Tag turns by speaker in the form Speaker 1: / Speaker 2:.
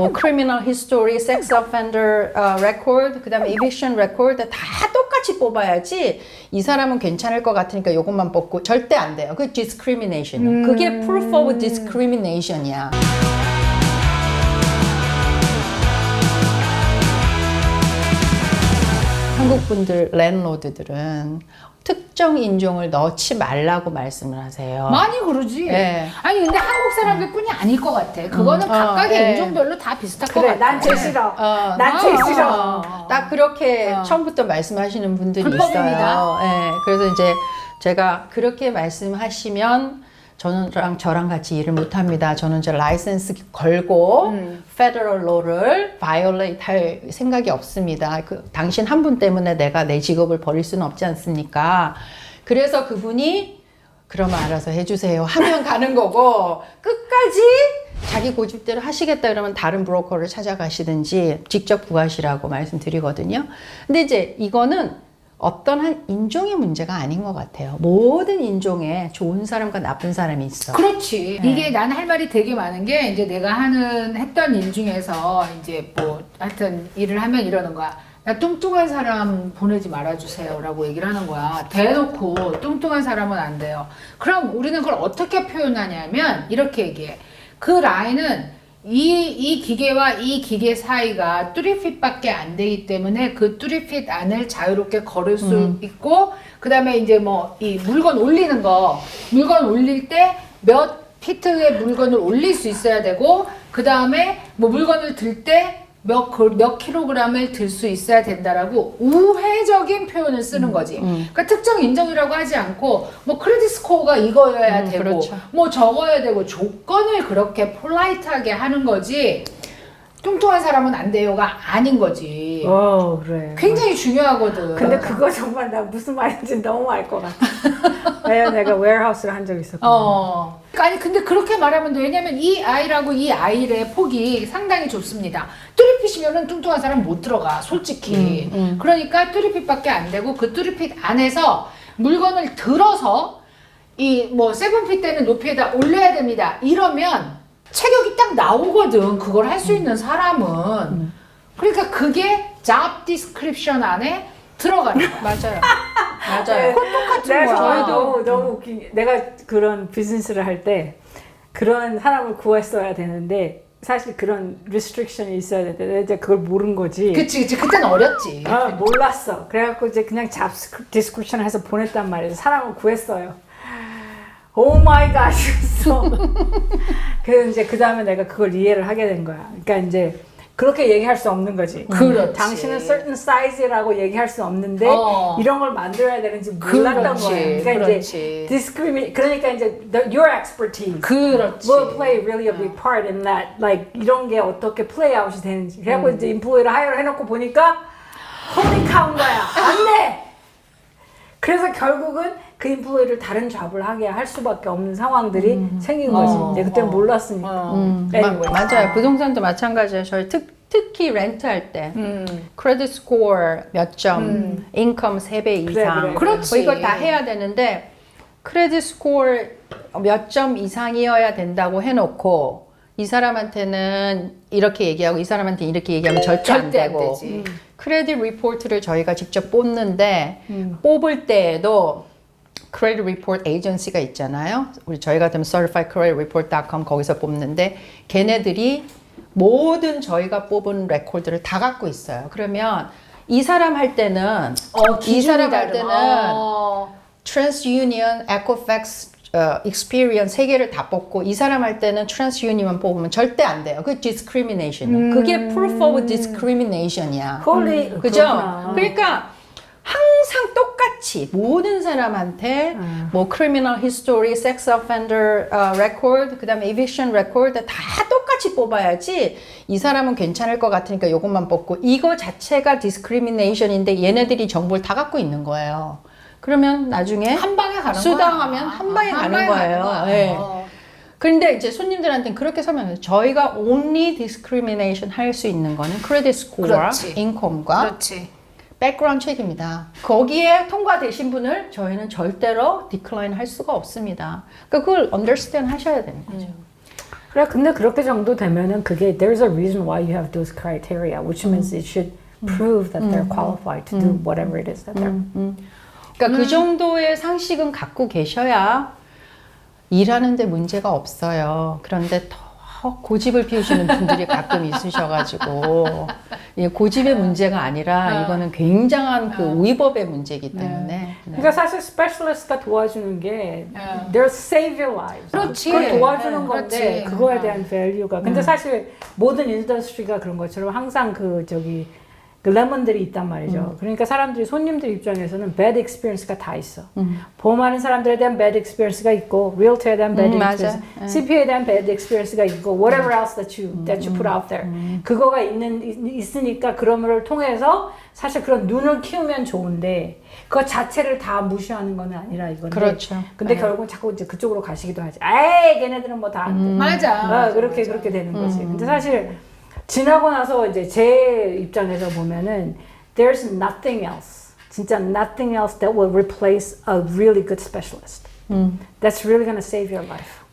Speaker 1: 뭐 criminal history, sex offender uh, record, 그다음에 eviction record 다 똑같이 뽑아야지 이 사람은 괜찮을 것 같으니까 요것만 뽑고 절대 안 돼요. 그 discrimination. 그게 proof of discrimination이야. 한국 분들 랜로드들은 특정 인종을 넣지 말라고 말씀을 하세요.
Speaker 2: 많이 그러지.
Speaker 1: 네.
Speaker 2: 아니 근데 한국 사람들뿐이 아닐 것 같아. 그거는
Speaker 1: 어,
Speaker 2: 각각의
Speaker 1: 네.
Speaker 2: 인종별로 다 비슷할 것
Speaker 3: 그래,
Speaker 2: 같아.
Speaker 3: 난 제일 싫어.
Speaker 1: 어.
Speaker 3: 난 제일
Speaker 2: 어.
Speaker 3: 싫어.
Speaker 1: 딱 그렇게
Speaker 2: 어.
Speaker 1: 처음부터 말씀하시는 분들이
Speaker 2: 불법입니다.
Speaker 1: 있어요. 예, 그래서 이제 제가 그렇게 말씀하시면 저는랑 저랑 같이 일을 못 합니다. 저는 이제 라이센스 걸고
Speaker 2: 음.
Speaker 1: 페더럴 로를 바이올레이트 할 생각이 없습니다. 그 당신 한 분 때문에 내가 내 직업을 버릴 수는 없지 않습니까? 그래서 그분이 그러면 알아서 해주세요. 하면 가는 거고 끝까지 자기 고집대로 하시겠다 그러면 다른 브로커를 찾아가시든지 직접 구하시라고 말씀드리거든요. 근데 이제 이거는 어떤 한 인종의 문제가 아닌 것 같아요. 모든 인종에 좋은 사람과 나쁜 사람이 있어.
Speaker 2: 그렇지.
Speaker 1: 네.
Speaker 2: 이게 난 할 말이 되게 많은 게 이제 내가 하는 했던 일 중에서 이제 뭐 하여튼 일을 하면 이러는 거야. 나 뚱뚱한 사람 보내지 말아주세요라고 얘기를 하는 거야. 대놓고 뚱뚱한 사람은 안 돼요. 그럼 우리는 그걸 어떻게 표현하냐면 이렇게 얘기해. 그 라인은 이, 이 기계와 이 기계 사이가 뚜리핏밖에 안 되기 때문에 그 뚜리핏 안을 자유롭게 걸을 수
Speaker 1: 음.
Speaker 2: 있고 그 다음에 이제 뭐 이 물건 올리는 거 물건 올릴 때 몇 피트의 물건을 올릴 수 있어야 되고 그 다음에 뭐 물건을 들 때 몇, 그몇 킬로그램을 들 수 있어야 된다라고 우회적인 표현을 쓰는 거지. 그러니까 특정 인정이라고 하지 않고 뭐 크레딧 스코어가 이거여야
Speaker 1: 음,
Speaker 2: 되고
Speaker 1: 그렇죠.
Speaker 2: 뭐 적어야 되고 조건을 그렇게 폴라이트하게 하는 거지. 뚱뚱한 사람은 안 돼요가 아닌 거지.
Speaker 3: 어, 그래.
Speaker 2: 굉장히 중요하거든.
Speaker 3: 근데 그거 정말 나 무슨 말인지 너무 알 것 같아. 내가 웨어하우스를 한 적이 있었거든.
Speaker 2: 어. 아니 근데 그렇게 말하면 돼. 왜냐면 이 아이라고 이 아이의 폭이 상당히 좁습니다. 뚜리핏이면은 뚱뚱한 사람 못 들어가. 솔직히. 그러니까 뚜리핏밖에 안 되고 그 뚜리핏 안에서 물건을 들어서 이 뭐 세븐핏 되는 높이에다 올려야 됩니다. 이러면 체격이 딱 나오거든. 그걸 할 수 있는 사람은. 그러니까 그게 job description 안에 들어가는 거야.
Speaker 1: 맞아요. 맞아요.
Speaker 3: 네.
Speaker 2: 똑같은
Speaker 3: 내가
Speaker 2: 거야.
Speaker 3: 정말 너무 너무 웃긴 게 내가 그런 비즈니스를 할 때 그런 사람을 구했어야 되는데 사실 그런 restriction이 있어야 되는데 이제 그걸 모른 거지.
Speaker 2: 그치, 그치. 그때는 어렸지.
Speaker 3: 아, 몰랐어. 그래갖고 이제 그냥 잡 디스크립션 해서 보냈단 말이에요. 사람을 구했어요. 오 마이 갓. 그래서 이제 그 다음에 내가 그걸 이해를 하게 된 거야. 그러니까 이제 그렇게 얘기할 수 없는 거지.
Speaker 2: 그렇지.
Speaker 3: 당신은 certain size라고 얘기할 수 없는데
Speaker 2: 어.
Speaker 3: 이런 걸 만들어야 되는지 몰랐던
Speaker 2: 그렇지,
Speaker 3: 거야. 그러니까
Speaker 2: 그렇지.
Speaker 3: 이제 discriminate. 그러니까 이제 the, your expertise
Speaker 2: 그렇지.
Speaker 3: will play really a big part in that. Like 이런 게 어떻게 play out이 되는지. 그래갖고 이제 인플루이를 하이어 해놓고 보니까 홀리 카운 거야. 안 돼. 그래서 결국은 그 인플루이를 다른 잡을 하게 할 수밖에 없는 상황들이 생긴 거지.
Speaker 2: 어,
Speaker 3: 그때
Speaker 2: 어.
Speaker 3: 몰랐으니까.
Speaker 2: 어.
Speaker 1: 음, 마-
Speaker 3: Anyway.
Speaker 1: 맞아요. 부동산도 마찬가지예요. 저희 특, 특히 렌트할 때
Speaker 2: 음.
Speaker 1: 크레딧 스코어 몇 점, 인컴 3배
Speaker 3: 그래,
Speaker 1: 이상.
Speaker 3: 그래.
Speaker 2: 그렇지.
Speaker 1: 뭐 이걸 다 해야 되는데 크레딧 스코어 몇 점 이상이어야 된다고 해놓고 이 사람한테는 이렇게 얘기하고 이 사람한테 이렇게 얘기하면 절대, 안
Speaker 2: 절대 안
Speaker 1: 되고
Speaker 2: 되지.
Speaker 1: 크레딧 리포트를 저희가 직접 뽑는데 뽑을 때에도 크레딧 리포트 에이전시가 있잖아요. 우리 저희 같으면 certifiedcreditreport.com 거기서 뽑는데 걔네들이 모든 저희가 뽑은 레코드를 다 갖고 있어요. 그러면 이 사람 할 때는
Speaker 2: 어,
Speaker 1: 이 사람 할 때는
Speaker 2: 어.
Speaker 1: TransUnion, Equifax, 어, Experian 세 개를 다 뽑고 이 사람 할 때는 TransUnion만 뽑으면 절대 안 돼요. 그 discrimination. 그게 proof of discrimination이야.
Speaker 3: 홀리
Speaker 1: 그죠?
Speaker 3: 그렇구나.
Speaker 1: 그러니까 항상 똑같이 모든 사람한테 뭐 criminal history, sex offender uh, record, 그다음에 eviction record 다 똑같이 뽑아야지 이 사람은 괜찮을 것 같으니까 이것만 뽑고 이거 자체가 discrimination인데 얘네들이 정보를 다 갖고 있는 거예요. 그러면 나중에
Speaker 2: 한 방에 가는 거야.
Speaker 1: 수당하면 한 방에
Speaker 2: 어,
Speaker 1: 가는 거예요.
Speaker 2: 거야.
Speaker 1: 네.
Speaker 2: 어.
Speaker 1: 그런데 이제 손님들한테는 그렇게 설명해요. 저희가 only discrimination 할 수 있는 거는 credit score와
Speaker 2: 그렇지.
Speaker 1: income과
Speaker 2: 그렇지.
Speaker 1: 백그라운드 체크입니다. 거기에 통과되신 분을 저희는 절대로 디클라인 할 수가 없습니다. 그러니까 그걸 understand 하셔야 되는 거죠.
Speaker 3: 그래 근데 그렇게 정도 되면은 그게 there's a reason why you have those criteria, which means it should prove that they're qualified to do whatever it is that they're.
Speaker 1: 그러니까 그 정도의 상식은 갖고 계셔야 일하는데 문제가 없어요. 그런데 더 고집을 피우시는 분들이 가끔 있으셔가지고 이 고집의 문제가 아니라 이거는 굉장한 그 위법의 문제이기 때문에 네.
Speaker 3: 그러니까 사실 스페셜리스트가 도와주는 게
Speaker 2: 네.
Speaker 3: they're your lives.
Speaker 2: 그렇지.
Speaker 3: 그걸 도와주는
Speaker 2: 네,
Speaker 3: 건데
Speaker 2: 그렇지.
Speaker 3: 그거에
Speaker 2: 어.
Speaker 3: 대한 value가. 근데 사실 모든 인더스트리가 그런 것처럼 항상 그 저기 그 레몬들이 있단 말이죠. 그러니까 사람들이 손님들 입장에서는 bad experience가 다 있어. 보험하는 사람들에 대한 bad experience가 있고, realtor에 대한 bad
Speaker 1: 음, 맞아.
Speaker 3: experience, CPA에 대한 bad experience가 있고, whatever else that you that you put out there. 그거가 있는 있- 있으니까 그런 걸 통해서 사실 그런 눈을 키우면 좋은데 그거 자체를 다 무시하는 건 아니라 이건데.
Speaker 1: 그렇죠.
Speaker 3: 근데 결국은 자꾸 이제 그쪽으로 가시기도 하지. 에이, 걔네들은 뭐 다 안 돼.
Speaker 2: 맞아.
Speaker 3: 아,
Speaker 2: 맞아,
Speaker 3: 그렇게
Speaker 2: 맞아.
Speaker 3: 그렇게 되는 거지. 근데 사실 지나고 나서 이제 제 입장에서 보면은 there's nothing else. 진짜 nothing else that will replace a really good specialist. That's really gonna save your life.